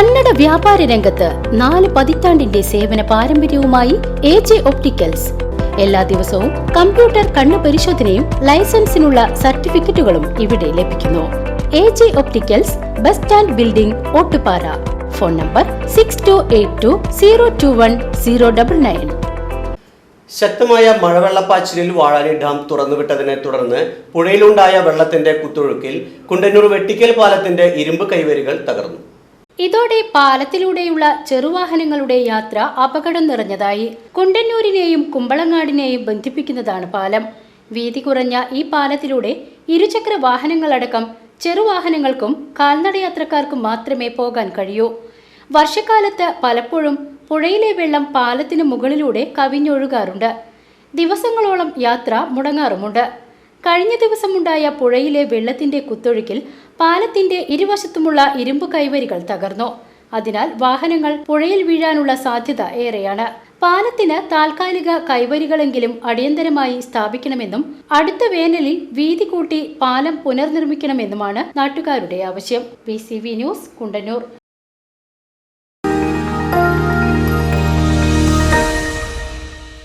കന്നഡ വ്യാപാര രംഗത്ത് നാല് പതിറ്റാണ്ടിന്റെ സേവന പാരമ്പര്യവുമായി എ ജെ ഒപ്റ്റിക്കൽസ്. എല്ലാ ദിവസവും കമ്പ്യൂട്ടർ കണ്ണു പരിശോധനയും ലൈസൻസിനുള്ള സർട്ടിഫിക്കറ്റുകളും ഇവിടെ ലഭിക്കുന്നു. A J opticals bus stand building Ottupara. Phone number six two eight two zero two one zero double nine ശക്തമായ മഴവെള്ളപ്പാച്ചിലിൽ വാഴാനി ഡാം തുറന്നുവിട്ടതിനെ തുടർന്ന് പുഴയിലുണ്ടായ വെള്ളത്തിന്റെ കുത്തൊഴുക്കിൽ കുണ്ടന്നൂർ വെട്ടിക്കൽ പാലത്തിന്റെ ഇരുമ്പ് കൈവരികൾ തകർന്നു. ഇതോടെ പാലത്തിലൂടെയുള്ള ചെറുവാഹനങ്ങളുടെ യാത്ര അപകടം നിറഞ്ഞതായി. കുണ്ടന്നൂരിനെയും കുമ്പളങ്ങാടിനെയും ബന്ധിപ്പിക്കുന്നതാണ് പാലം. വീതി കുറഞ്ഞ ഈ പാലത്തിലൂടെ ഇരുചക്ര വാഹനങ്ങളടക്കം ചെറുവാഹനങ്ങൾക്കും കാൽനടയാത്രക്കാർക്കും മാത്രമേ പോകാൻ കഴിയൂ. വർഷക്കാലത്ത് പലപ്പോഴും പുഴയിലെ വെള്ളം പാലത്തിന് മുകളിലൂടെ കവിഞ്ഞൊഴുകാറുണ്ട്. ദിവസങ്ങളോളം യാത്ര മുടങ്ങാറുമുണ്ട്. കഴിഞ്ഞ ദിവസമുണ്ടായ പുഴയിലെ വെള്ളത്തിന്റെ കുത്തൊഴുക്കിൽ പാലത്തിന്റെ ഇരുവശത്തുമുള്ള ഇരുമ്പ് കൈവരികൾ തകർന്നു. അതിനാൽ വാഹനങ്ങൾ പുഴയിൽ വീഴാനുള്ള സാധ്യത ഏറെയാണ്. പാലത്തിന് താൽക്കാലിക കൈവരികളെങ്കിലും അടിയന്തരമായി സ്ഥാപിക്കണമെന്നും അടുത്ത വേനലിൽ വീതി കൂട്ടി പാലം പുനർനിർമ്മിക്കണമെന്നുമാണ് നാട്ടുകാരുടെ ആവശ്യം. B news Kundannoor.